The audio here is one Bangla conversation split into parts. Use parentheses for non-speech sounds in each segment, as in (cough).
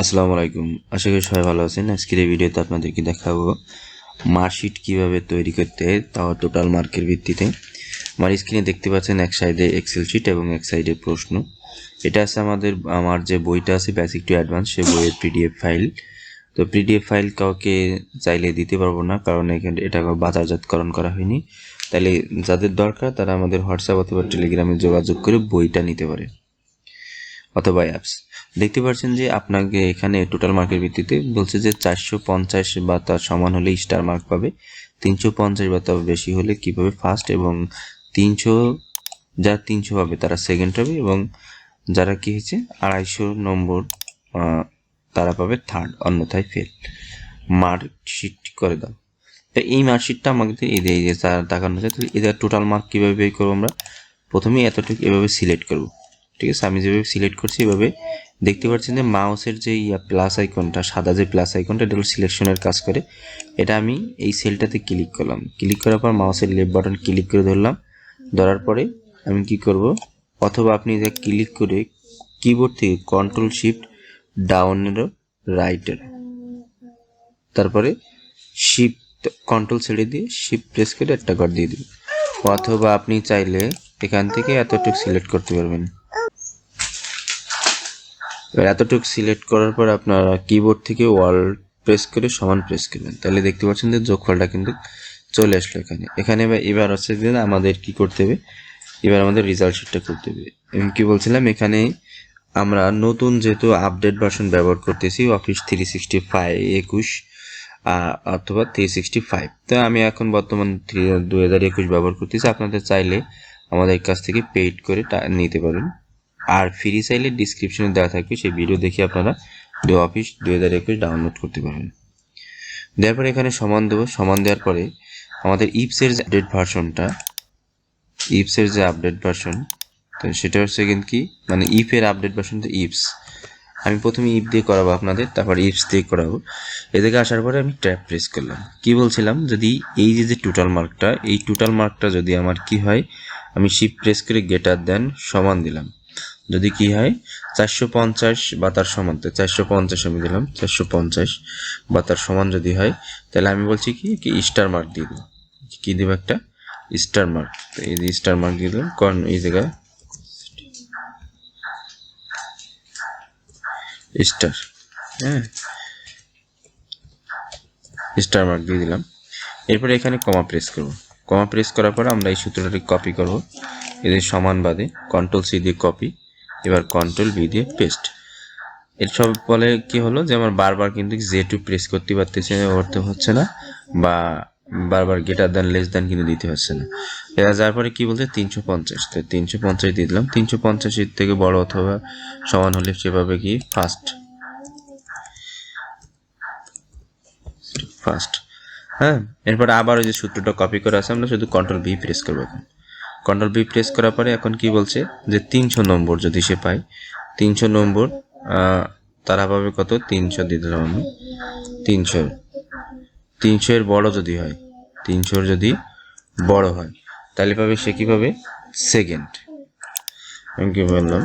আসসালামু আলাইকুম। আশা করি সবাই ভালো আছেন। আজকের এই ভিডিওতে আপনাদেরকে দেখাবো মার্কশিট কীভাবে তৈরি করতে তাও টোটাল মার্কের ভিত্তিতে। আমার স্ক্রিনে দেখতে পাচ্ছেন এক সাইডে এক্সেল শিট এবং এক সাইডে প্রশ্ন। এটা আছে আমাদের, আমার যে বইটা আছে বেসিক টু অ্যাডভান্স সে বইয়ের পিডিএফ ফাইল তো পিডিএফ ফাইল কাউকে চাইলে দিতে পারব না, কারণ এখানে এটা বাজারজাতকরণ করা হয়নি। তাহলে যাদের দরকার, তারা আমাদের হোয়াটসঅ্যাপ অথবা টেলিগ্রামে যোগাযোগ করে বইটা নিতে পারে। অথবা অ্যাপস দেখতে পাচ্ছেন যে আপনাকে এখানে টোটাল মার্কের ভিত্তিতে বলছে যে চারশো পঞ্চাশ বা তার সমান হলে স্টার মার্ক পাবে, তিনশো পঞ্চাশ বা তার বেশি হলে কী পাবে ফার্স্ট এবং তিনশো যারা তিনশো পাবে তারা সেকেন্ড হবে এবং যারা কী হয়েছে, আড়াইশো নম্বর তারা পাবে থার্ড অন্যথায় ফেল মার্কশিট করে দাও। তো এই মার্কশিটটা আমাদের এই যে- এই তার দেখানো হচ্ছে তাহলে এদের টোটাল মার্ক কীভাবে বের করব আমরা? প্রথমেই এতটুকু এভাবে সিলেক্ট করব। ঠিক আছে, আমি যেভাবে সিলেক্ট করছি এভাবে দেখতে পাচ্ছেন যে মাউসের যে প্লাস আইকনটা সাদা যে প্লাস আইকনটা এটা হলো সিলেকশনের কাজ করে। এটা আমি এই সেলটাতে ক্লিক করলাম। ক্লিক করার পর মাউসের লেফট বাটন ক্লিক করে ধরলাম। ধরার পরে আমি কি করব? অথবা আপনি যে ক্লিক করে কিবোর্ড থেকে কন্ট্রোল শিফট ডাউনের রাইটের তারপরে শিফট কন্ট্রোল ছেড়ে দিয়ে শিফট প্রেস করে একটা ঘর দিয়ে দিন অথবা আপনি চাইলে এখান থেকে এতটুকু সিলেক্ট করতে পারবেন। এবার এতটুকু সিলেক্ট করার পর আপনারা কিবোর্ড থেকে ওয়াল প্রেস করে সমান প্রেস করবেন। তাহলে দেখতে পাচ্ছেন যে যোগফলটা কিন্তু চলে আসলো এখানে। এখানে এবার- হচ্ছে যে আমাদের কি করতে হবে? এবার আমাদের রেজাল্ট শিটটা করতে হবে। আমি কি বলছিলাম? এখানে আমরা নতুন যেহেতু আপডেট ভার্সন ব্যবহার করতেছি অফিস থ্রি সিক্সটি ফাইভ একুশ অথবা থ্রি সিক্সটি ফাইভ তো আমি এখন বর্তমান থ্রি দু হাজার একুশ ব্যবহার করতেছি। আপনাদের চাইলে আমাদের কাছ থেকে পেইড করে নিতে পারেন। আর ফ্রি চাইলে ডিসক্রিপশনে দেওয়া থাকবে, সেই ভিডিও দেখে আপনারা দু অফিস দু হাজার একুশ ডাউনলোড করতে পারবেন। দেওয়ার পরে এখানে সমান দেবো। সমান দেওয়ার পরে আমাদের ইপসের যে আপডেট ভার্সনটা ইপসের যে আপডেট ভার্সন তো সেটা হচ্ছে কিন্তু কি? মানে ইফের আপডেট ভার্সন তো ইপস আমি প্রথমে ইফ দিয়ে করাবো আপনাদের, তারপর ইপস দিয়ে করাবো। এদিকে আসার পরে আমি ট্যাপ প্রেস করলাম। কি বলছিলাম? যদি এই যে যে টোটাল মার্কটা এই টোটাল মার্কটা যদি আমার কি হয়, আমি শিপ প্রেস করে গেটার দেন, সমান দিলাম। যদি কি হয়, চারশো পঞ্চাশ বা তার সমান, তো চারশো পঞ্চাশ আমি দিলাম, চারশো পঞ্চাশ বা তার সমান যদি হয়, তাহলে আমি বলছি কি কি স্টার মার্ক দিয়ে দেবো কি দেবো একটা? স্টার মার্ক তো এই যে স্টার মার্ক দিয়ে দিলাম কারণ এই জায়গায়? স্টার হ্যাঁ। স্টার মার্ক দিয়ে দিলাম। এরপরে এখানে কমা প্রেস করব। কমা প্রেস করার পরে আমরা এই সূত্রটাকে কপি করব। এদের সমান বাদে কন্ট্রোল সি দিয়ে কপি এবার কন্ট্রোল ভি দিয়ে পেস্ট এর সব ফলে কি হলো? যে আমার বারবার কিন্তু টু প্রেস করতে পারতেছে করতে হচ্ছে না, বা বারবার গেটার দেন লেস দেন কিন্তু দিতে হচ্ছে না। এবার যার পরে কি বলছে? তিনশো পঞ্চাশ। তো তিনশো পঞ্চাশ দিয়ে দিলাম। তিনশো পঞ্চাশের থেকে বড় অথবা সমান হলে সেভাবে কি? ফার্স্ট ফার্স্ট হ্যাঁ? এরপরে আবার ওই যে সূত্রটা কপি করে আছে, আমরা শুধু কন্ট্রোল ভি প্রেস করব এখন। কন্ট্রোল বি প্রেস করার পরে এখন কি বলছে? যে তিনশো নম্বর যদি সে পায়, তিনশো নম্বর তারা পাবে কত? তিনশো দিয়ে দিলাম আমি। তিনশো। তিনশো এর বড় যদি হয়, তিনশোর যদি বড় হয়, তাহলে পাবে সে কি পাবে? সেকেন্ড আমি কি বললাম?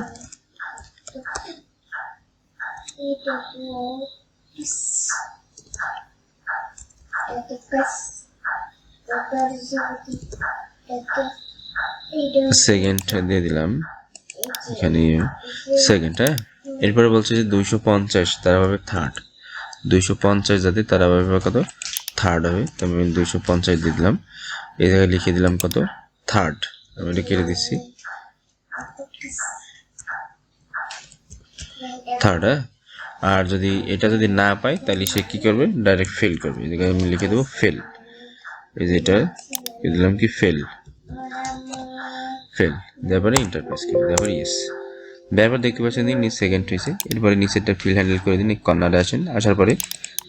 সেকেন্ড দিয়ে দিলাম। এখানে সেকেন্ড হ্যাঁ এরপরে বলছে যে দুইশো পঞ্চাশ, তারা পাবে থার্ড দুইশো পঞ্চাশ যাতে তারা পাবে কত? থার্ড হবে। তো আমি দুইশো পঞ্চাশ দিয়ে দিলাম। এই জায়গায় লিখে দিলাম কত? থার্ড আমি এটা কেটে দিচ্ছি। থার্ড হ্যাঁ? আর যদি এটা যদি না পায় তাহলে সে কি করবে? ডাইরেক্ট ফেল করবে। এই জায়গায় আমি লিখে দেবো ফেল এই যে এটা দিলাম কি ফেল ফেল, তারপরে ইন্টারপ্রেস করি তারপরে ইয়েস ব্যাপার দেখতে পাচ্ছেন দিন সেকেন্ড হয়েছে, এরপরে নিচেরটা ফিল হ্যান্ডেল করে দিন কর্নারে আসেন, আসার পরে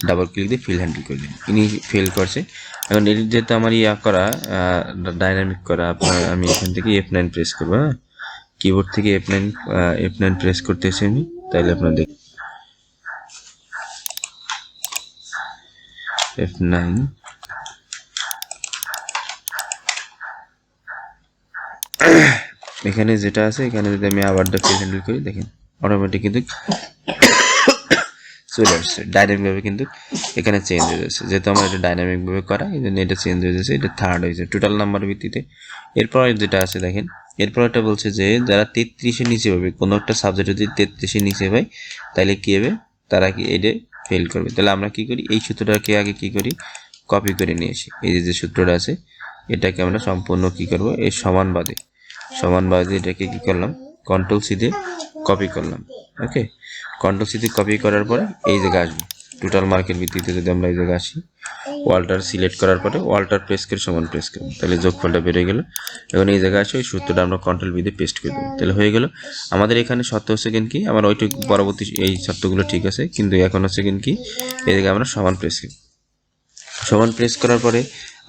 ডাবল ক্লিক দিয়ে ফিল হ্যান্ডেল করে দিন। ইনি ফেল করছে। এখন এর যেহেতু আমার ইয়া করা ডাইনামিক করা, আপনার আমি এখান থেকে এফ নাইন প্রেস করব হ্যাঁ? কিবোর্ড থেকে F nine F nine press করতেছি আমি, তাহলে আপনার দেখ এফ নাইন এখানে যেটা আছে, এখানে যদি আমি আবার ফিল হ্যান্ডেল করি, দেখেন অটোমেটিক কিন্তু চলে আসছে। ডাইনামিকভাবে কিন্তু এখানে চেঞ্জ হয়ে যাচ্ছে। যেহেতু আমার এটা ডাইনামিকভাবে করা, এই জন্য এটা চেঞ্জ হয়ে যাচ্ছে, এটা থার্ড হয়েছে টোটাল নাম্বার ভিত্তিতে। এরপর যেটা আছে, দেখেন এরপর এটা বলছে যে যারা তেত্রিশের নিচে পাবে, কোনো একটা সাবজেক্ট যদি তেত্রিশের নিচে পায়, তাহলে কী হবে? তারা কি এটা ফেল করবে। তাহলে আমরা কি করি? এই সূত্রটাকে আগে কি করি? কপি করে নিয়ে আসি। এই যে সূত্রটা আছে, এটাকে আমরা সম্পূর্ণ কি করব? এই সমান বাদে। সমান বাদে এটাকে কী করলাম? কন্ট্রোল সি দিয়ে কপি করলাম। ওকে কন্ট্রোল সি দিয়ে কপি করার পরে এই জায়গায় আসবে। টোটাল মার্কের ভিত্তিতে যদি আমরা এই জায়গায় আসি ওয়ালটার সিলেক্ট করার পরে ওয়ালটার প্রেস করে সমান প্রেস করব। তাহলে যোগফলটা বেড়ে গেল। এখন এই জায়গায় আসে, ওই সূত্রটা আমরা কন্ট্রোল বি দিয়ে পেস্ট করে দেবো। তাহলে হয়ে গেল। আমাদের এখানে শর্ত হচ্ছে কিন্তু কি? আমার ওইটুকু পরবর্তী এই শর্তগুলো ঠিক আছে, কিন্তু এখন হচ্ছে কিন্তু কি? এই জায়গায় আমরা সমান প্রেস করব। সমান প্রেস করার পরে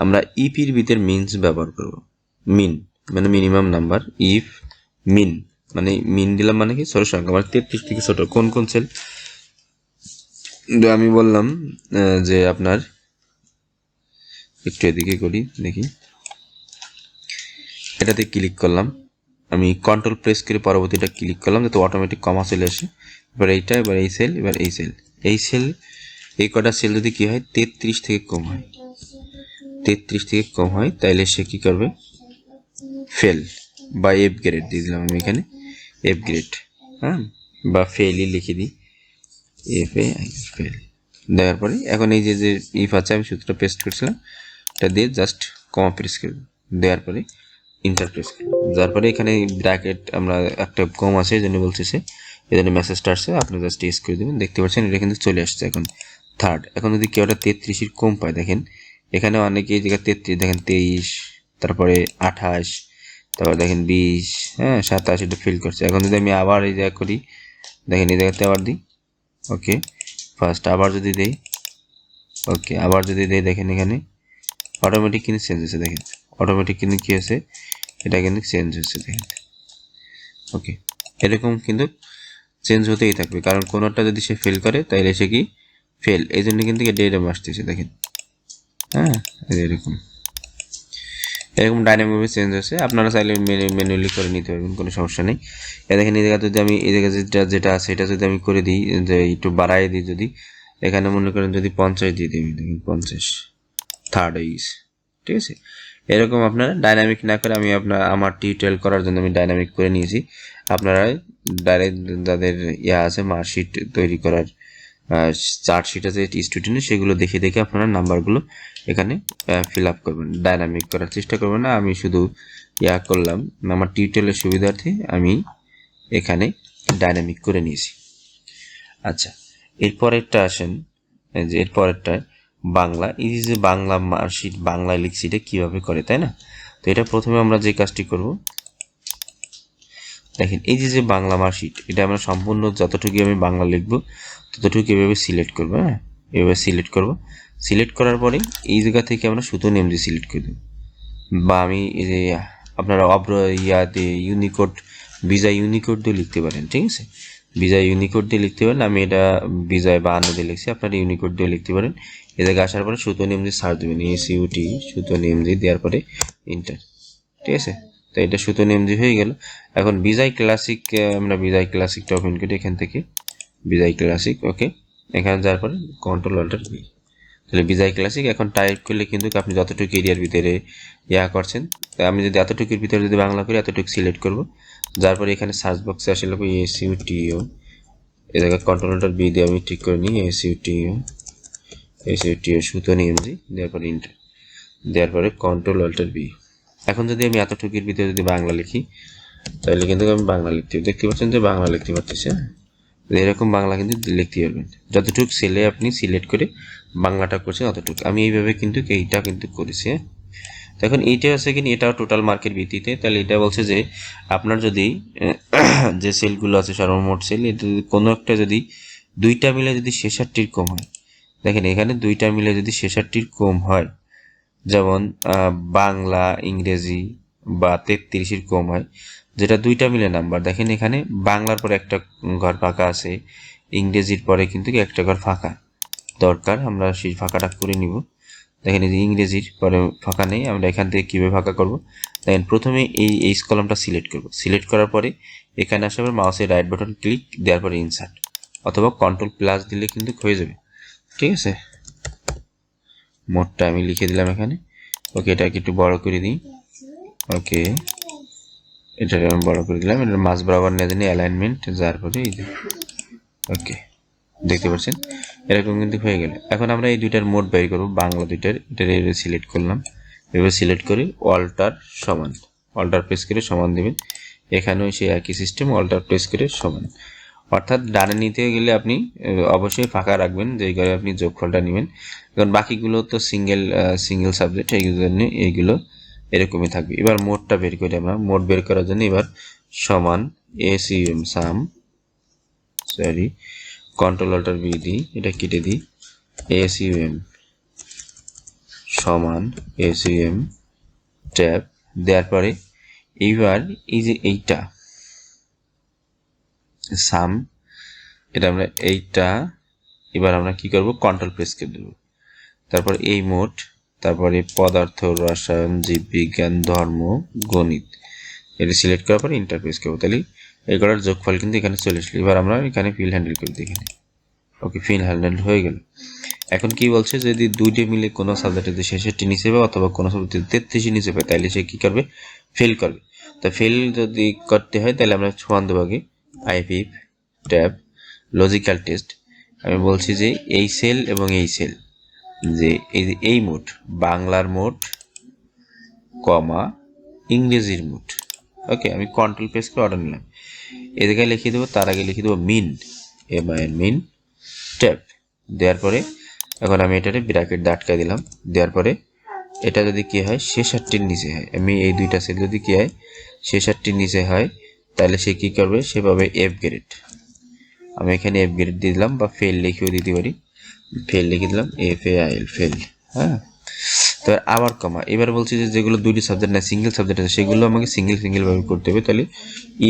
আমরা ইপির ভিতর মিনস ব্যবহার করব। মিন মানে মিনিমাম নাম্বার ইফ মিন মানে মিন দিলাম মানে কি? ছোট সংখ্যা মানে তেত্রিশ থেকে ছোট কোন কোন সেল আমি বললাম যে আপনার একটু এদিকে করি, দেখি। এটাতে ক্লিক করলাম। আমি কন্ট্রোল প্রেস করে পরবর্তীটা ক্লিক করলাম, যাতে অটোমেটিক কমা চলে আসে। এবার এইটা, এবার এই সেল এবার এই সেল এই সেল এই কটা সেল যদি কি হয়, তেত্রিশ থেকে কম হয়। তেত্রিশ থেকে কম হয়, তাইলে সে কি করবে? ফেল বা এফ গ্রেড দিয়ে দিলাম আমি এখানে এফ গ্রেড হ্যাঁ? বা ফেলই লিখে দিই এফ এ ফেল দেওয়ার পরে এখন এই যে যে ইফ আছে, আমি সূত্রটা পেস্ট করছিলাম এটা দিয়ে জাস্ট কমা প্রেস করে দেওয়ার পরে ইন্টার প্রেস। দেওয়ার পরে এখানে ব্র্যাকেট আমরা একটা কম আছে এই জন্য বলতেছে এই জন্য মেসেজটা আসছে, আপনি জাস্ট ইউজ করে দেবেন। দেখতে পাচ্ছেন এটা কিন্তু চলে আসছে এখন থার্ড এখন যদি কেউ একটা তেত্রিশের কম পায়, দেখেন, এখানে অনেকে এই জায়গায় তেত্রিশ, দেখেন তেইশ, তারপরে আঠাশ তারপর দেখেন বিশ হ্যাঁ সাতাশ এটা ফিল করছে। এখন যদি আমি আবার এই জায়গা করি, দেখেন এই জায়গাতে আবার দিই। ওকে ফার্স্ট আবার যদি দেই, ওকে, আবার যদি দেই, দেখেন এখানে অটোমেটিক কিন্তু চেঞ্জ হয়েছে, দেখেন। অটোমেটিক কিন্তু কী হয়েছে? এটা কিন্তু চেঞ্জ হয়েছে, দেখেন। ওকে, এরকম কিন্তু চেঞ্জ হতেই থাকবে। কারণ কোনোটা যদি সে ফেল করে, তাইলে সে কি ফেল এই জন্য কিন্তু এটা এরকম আসতেছে দেখেন। হ্যাঁ এরকম। এরকম ডাইনামিকভাবে চেঞ্জ হয়েছে, আপনারা চাইলে ম্যানুয়ালি করে নিতে পারবেন, কোনো সমস্যা নেই। এ দেখেন এই জায়গা যদি আমি এই জায়গায় যেটা যেটা আছে, এটা যদি আমি করে দিই, যে একটু বাড়াই দিই যদি, এখানে মনে করেন যদি পঞ্চাশ দিয়ে দিই, দেখেন পঞ্চাশ থার্ড ইস ঠিক আছে? এরকম আপনারা ডাইনামিক না করে আমি আপনার আমার টিউটোরিয়াল করার জন্য আমি ডাইনামিক করে নিয়েছি। আপনারা ডাইরেক্ট যাদের ইয়া আছে মার্কশিট তৈরি করার চার্টশিট আছে স্টুডেন্টের সেগুলো দেখে দেখে আপনারা নাম্বারগুলো এখানে ফিল আপ করবেন। ডাইনামিক করার চেষ্টা করবেন না, আমি শুধু ইয়া করলাম, আমার টিউটোরিয়ালের সুবিধার্থে আমি এখানে ডাইনামিক করে নিয়েছি। আচ্ছা এরপরেরটা আসেন যে এরপরেরটা, বাংলা, এই যে বাংলা মার্কশিট বাংলায় লিখছি, এটা কীভাবে করে, তাই না? তো এটা প্রথমে আমরা যে কাজটি করব দেখেন, এই যে যে বাংলা মার্কশিট, এটা আমরা সম্পূর্ণ যতটুকু আমি বাংলা লিখব ততটুকু এভাবে সিলেক্ট করব হ্যাঁ? এভাবে সিলেক্ট করব। সিলেক্ট করার পরে এই জায়গা থেকে আমরা সুতো নেম দিয়ে সিলেক্ট করে দেবো। বা আমি এই যে আপনারা অব্র ইয়াতে ইউনিকোড ভিজা ইউনিকোড দিয়ে লিখতে পারেন, ঠিক আছে? ভিজা ইউনিকোড দিয়ে লিখতে পারেন, আমি এটা ভিজায় বা আন্ন দিয়ে লিখছি, আপনারা ইউনিকোড দিয়ে লিখতে পারেন। এ জায়গায় আসার পরে সুতো নেম দিয়ে সার্চ দেবেন এস ইউটি সুতো নেম দিয়ে দেওয়ার পরে ইন্টার ঠিক আছে? তো এটা সুতো নেম দিয়ে হয়ে গেল। এখন বিজাই ক্লাসিক আমরা বিজাই ক্লাসিকটা ওপেন করি এখান থেকে। Bijoy classic, okay. এখানে যাওয়ার পরে কন্ট্রোল অল্টার বি তাহলে বিজাই ক্লাসিক, এখন টাইপ করলে কিন্তু আপনি যতটুকু এরিয়ার ভিতরে ইয়া করছেন, তা আমি যদি এতটুকুর ভিতরে যদি বাংলা করি, এতটুকু সিলেক্ট করব। যার পরে এখানে সার্চ বক্সে আসলে এস ইউ টিও এ জায়গায় কন্ট্রোল অল্টার বি দিয়ে আমি ঠিক করে নিই S U T O S U T O সুতো নিয়ে দিই দেওয়ার পরে ইন্টার দেওয়ার পরে কন্ট্রোল অল্টার বি এখন যদি আমি এতটুকুর ভিতরে যদি বাংলা লিখি, তাহলে কিন্তু আমি বাংলা লিখতে দেখতে পাচ্ছেন যে বাংলা লিখতে পারতেছি। এরকম বাংলা কিন্তু লিখতে পারবেন যতটুক সেলে আপনি সিলেক্ট করে বাংলাটা করছেন, অতটুকু। আমি এইভাবে কিন্তু এইটা কিন্তু করেছি হ্যাঁ। এখন এইটা আছে কি এটাও টোটাল মার্কের ভিত্তিতে। তাহলে এটা বলছে যে আপনার যদি, (coughs) যে সেলগুলো আছে, সর্বমোট সেল এটা কোনো একটা যদি দুইটা মিলে যদি শেষারটির কম হয়। দেখেন এখানে দুইটা মিলে যদি শেষারটির কম হয় যেমন বাংলা, ইংরেজি বা তেত্রিশের কম হয় যেটা দুইটা মিলে নাম্বার। দেখেন এখানে বাংলার পরে একটা ঘর ফাঁকা আছে, ইংরেজির পরে কিন্তু একটা ঘর ফাঁকা। দরকার, আমরা সেই ফাঁকাটা করে নিব। দেখেন এই যে ইংরেজির পরে ফাঁকা নেই, আমরা এখান থেকে কীভাবে ফাঁকা করব? দেখেন প্রথমে এই এই কলমটা সিলেক্ট করব। সিলেক্ট করার পরে এখানে আসার পর মাউসের রাইট বাটন ক্লিক দেওয়ার পরে ইনসার্ট অথবা কন্ট্রোল প্লাস দিলে কিন্তু হয়ে যাবে। ঠিক আছে? মোটটা আমি লিখে দিলাম এখানে। ওকে, এটাকে একটু বড় করে দিই। ওকে, এটাকে আমি বড় করে দিলাম। এটা মাছ বরাবর নিয়ে দিন অ্যালাইনমেন্ট যার পরে এই ওকে, দেখতে পাচ্ছেন? এরকম কিন্তু হয়ে গেল। এখন আমরা এই দুইটার মোট বের করব, বাংলা দুইটার। এটা সিলেক্ট করলাম। এবার সিলেক্ট করে অল্টার সমান। অল্টার প্রেস করে সমান দেবেন। এখানেও সেই একই সিস্টেম অল্টার প্রেস করে সমান। অর্থাৎ ডানে নিতে গেলে আপনি অবশ্যই ফাঁকা রাখবেন, যে ঘরে আপনি যোগফলটা নেবেন। কারণ বাকিগুলো তো সিঙ্গেল সিঙ্গেল সাবজেক্ট এই জন্য এইগুলো এরকমই থাকবে। এবার মোটটা বের করি আমরা। মোট বের করার জন্য এবার সমান A C M sum sorry control alter B দিই, এটা কেটে দিই। এস ইউএম সমান এস ইউএম ট্যাব দেওয়ার পরে এইবার এই যে এইটা সাম, এটা আমরা এইটা, এবার আমরা কি করব? কন্ট্রোল প্রেস করে দেবো। তারপর এই মোট, তারপরে পদার্থ, রসায়ন, জীববিজ্ঞান, ধর্ম, গণিত, এটা সিলেক্ট করার পরে ইন্টারপ্রেস করব। তাহলে এগুলোর যোগফল কিন্তু এখানে চলে আসলো। এবার আমরা এখানে ফিল হ্যান্ডেল করে দিই এখানে ওকে ফিল হ্যান্ডেল হয়ে গেল। এখন কি বলছে? যদি দুইটি মিলে কোনো সাবজেক্টে শেষেরটি নিচে পায় অথবা কোনো সাবজেক্টে তেত্রিশে নিচে পায়, তাহলে সে কি করবে? ফেল করবে। তো ফেল যদি করতে হয়, তাহলে আমরা দেবো আগে আইপিপ ট্যাব, লজিক্যাল টেস্ট। আমি বলছি যে এই সেল এবং এই সেল, যে এই যে এই মোট, বাংলার মোট, কমা, ইংরেজির মোট। ওকে, আমি কন্ট্রোল করে অর্ডার নিলাম। এ জায়গায় লিখে দেবো, তার আগে লিখে দেবো mean M I mean tap দেওয়ার পরে, এখন আমি এটাতে ব্র্যাকেট আটকা দিলাম। দেওয়ার পরে, এটা যদি কী হয় শেষ আটটির নিচে হয়। আমি এই দুইটা সেল যদি কী হয় শেষ আটটির নিচে হয় তাহলে সে কী করবে? সে পাবে এফ গ্রেড আমি এখানে এফ গ্রেড দিয়ে দিলাম বা ফেল লিখেও দিতে পারি। ফেল লিখে দিলাম। F A I L fail হ্যাঁ? তো আবার কমা এবার বলছি যে যেগুলো দুইটি সাবজেক্ট না সিঙ্গেল সাবজেক্ট আছে, সেগুলো আমাকে সিঙ্গেল সিঙ্গেলভাবে করতে হবে। তাহলে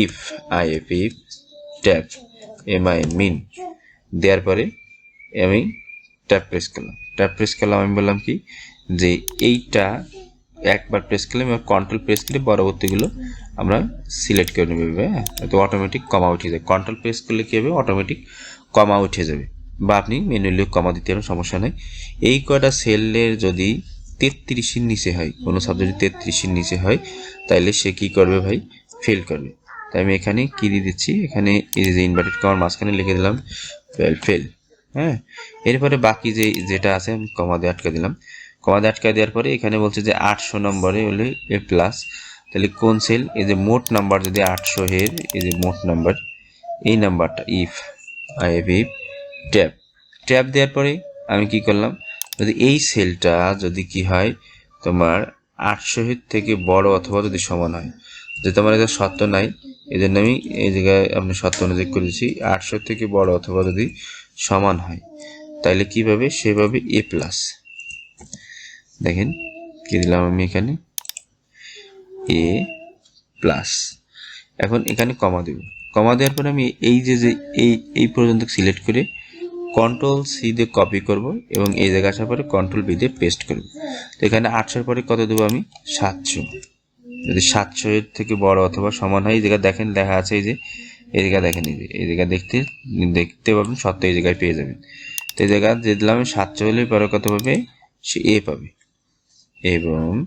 if I F if tap M I mean দেওয়ার পরে আমি ট্যাপ প্রেস করলাম। ট্যাপ প্রেস করলাম, আমি বললাম কি? যে এইটা একবার প্রেস করলাম এবার কন্ট্রোল প্রেস করে পরবর্তীগুলো আমরা সিলেক্ট করে নেবে হ্যাঁ? তো অটোমেটিক কমা উঠে যাবে। কন্ট্রোল প্রেস করলে কী হবে? অটোমেটিক কমা উঠে যাবে। বা আপনি ম্যানুয়ালি কমা দিতে পারেন, সমস্যা নেই। এই কয়টা সেলের যদি তেত্রিশের নিচে হয়, কোনো সাবজেক্ট যদি তেত্রিশের নিচে হয় তাহলে সে কি করবে ভাই? ফেল করবে। তাই আমি এখানে কি দিয়ে দিচ্ছি? এখানে এই যে ইনভার্টেড কমার মাঝখানে লিখে দিলাম ফেল ফেল হ্যাঁ? এরপরে বাকি যে যেটা আছে, আমি কমা দিয়ে আটকে দিলাম। কমা দিয়ে আটকা দেওয়ার পরে এখানে বলছে যে আটশো নম্বরে হলে এ প্লাস তাহলে কোন সেল এই যে মোট নাম্বার যদি আটশো এর, এই যে মোট নাম্বার এই নাম্বারটা if I F if tab tab দেওয়ার পরে আমি কি করলাম? যদি এই সেলটা যদি কি হয়, তোমার আটশো থেকে বড় অথবা যদি সমান হয়। যে তোমার এটা সত্য নাই এই জন্য আমি এই জায়গায় আপনি সত্য অনুযায়ী করে দিচ্ছি, আটশো থেকে বড় অথবা যদি সমান হয়, তাহলে কীভাবে? সেভাবে এ প্লাস দেখেন, কি দিলাম আমি এখানে? এ প্লাস এখন এখানে কমা দেব। কমা দেওয়ার পরে আমি এই যে যে, এই এই পর্যন্ত সিলেক্ট করে কন্ট্রোল সি দিয়ে কপি করব এবং এই জায়গায় আসার পরে কন্ট্রোল বি দিয়ে পেস্ট করব। তো এখানে আটশোর পরে কত দেবো আমি? সাতশো। যদি সাতশো এর থেকে বড় অথবা সমান হয়, এই জায়গায় দেখেন দেখা আছে এই যে, এই জায়গায় দেখেন এই যে, এই জায়গায় দেখতে দেখতে পাবেন সত্য এই জায়গায় পেয়ে যাবেন। তো এই জায়গা যে দিলাম সাতশো হলে পরে কত পাবে? সে এ পাবে। এবং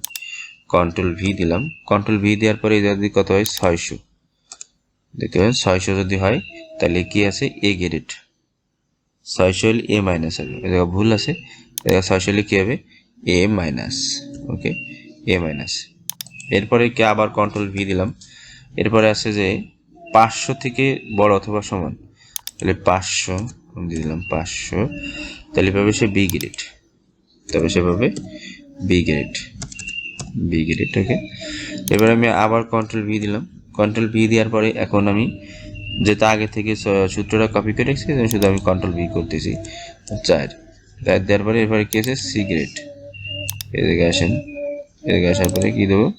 কন্ট্রোল ভি দিলাম। কন্ট্রোল ভি দেওয়ার পরে যদি কত হয়? ছয়শো। দেখতে পাবেন ছয়শো যদি হয়, তাহলে কি আছে? এ গ্রেড ছয়শো হলে এ মাইনাস হবে। এ জায়গায় ভুল আছে। ছয়শো হলে কী হবে? এ মাইনাস ওকে এ মাইনাস এরপরে কি আবার কন্ট্রোল ভি দিলাম। এরপরে আছে যে, পাঁচশো থেকে বড় অথবা সমান। তাহলে পাঁচশো দিয়ে দিলাম পাঁচশো। তাহলে পাবে সে বি গ্রেড তবে সে পাবে B grade B grade okay এবার আমি আবার কন্ট্রোল ভি দিলাম। কন্ট্রোল ভি দেওয়ার পরে এখন আমি যেটা আগে থেকে স- সূত্রটা কপি করে রেখেছি শুধু আমি কন্ট্রোল ভি করতেছি। চার। চার দেওয়ার পরে এরপরে কি আছে? সিগারেট এদিকে আসেন। এদিকে আসার পরে কি দেবো?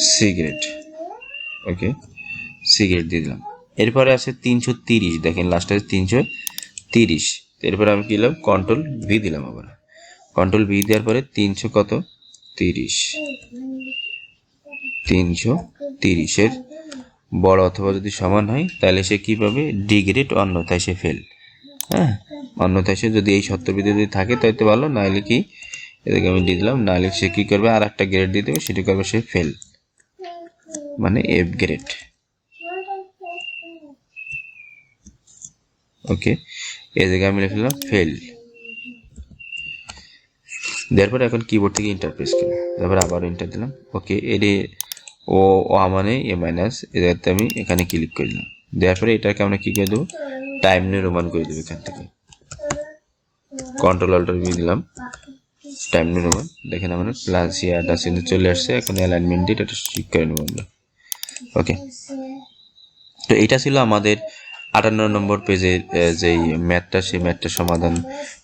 সিগারেট ওকে সিগারেট দিয়ে দিলাম। এরপরে আছে তিনশো তিরিশ। দেখেন লাস্টে তিনশো তিরিশ। এরপরে আমি কি দিলাম? কন্ট্রোল ভি দিলাম আবার। কন্ট্রোল বি দেওয়ার পরে তিনশো কত? তিরিশ। তিনশো তিরিশের বড় অথবা যদি সমান হয়, তাহলে সে কী পাবে? ডিগ্রেড অন্যথায় সে ফেল হ্যাঁ? অন্যথায় সে যদি এই সত্য যদি থাকে তাইতে ভালো। নাহলে কি? এদিকে আমি দিয়ে দিলাম। নাহলে সে কী করবে? আর একটা গ্রেড দিয়ে দেবে। সেটা করবে সে ফেল মানে এফ গ্রেড ওকে জায়গায় আমি লিখলাম ফেল দেওয়ার পরে এখন কিবোর্ড থেকে ইন্টার প্রেস করলাম তারপরে আবার ইন্টার দিলাম। ওকে এটি ও ও মানে এ মাইনাস এটাতে আমি এখানে ক্লিক করে দিলাম। দেওয়ার পরে এটাকে আমরা কি করে দেবো? টাইম নিয়ে রোমান করে দেবো এখান থেকে। কন্ট্রোল অল্টার বি দিলাম। টাইম নিয়ে রোমান দেখেন আমরা প্লাস ইয়ারটা সিনে চলে আসছে। এখন অ্যালাইনমেন্ট দিয়ে এটা ঠিক করে নেব আমরা। ওকে তো এটা ছিল আমাদের আটান্ন নম্বর পেজের যেই ম্যাথটা, সেই ম্যাথটা সমাধান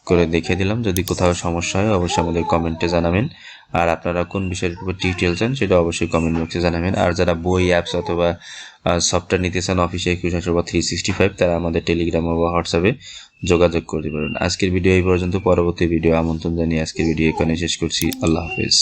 করে দেখে দিলাম। যদি কোথাও সমস্যা হয়, অবশ্যই আমাদের কমেন্টে জানাবেন। আর আপনারা কোন বিষয়ের উপর টিউটোরিয়াল চান, সেটা অবশ্যই কমেন্ট বক্সে জানাবেন। আর যারা বই অ্যাপস অথবা সফটওয়্যার নিতে চান অফিসে একুশ একশো বা থ্রি সিক্সটি ফাইভ তারা আমাদের টেলিগ্রাম বা হোয়াটসঅ্যাপে যোগাযোগ করতে পারেন। আজকের ভিডিও এই পর্যন্ত। পরবর্তী ভিডিও আমন্ত্রণ জানিয়ে আজকের ভিডিও এখানে শেষ করছি। আল্লাহ হাফেজ।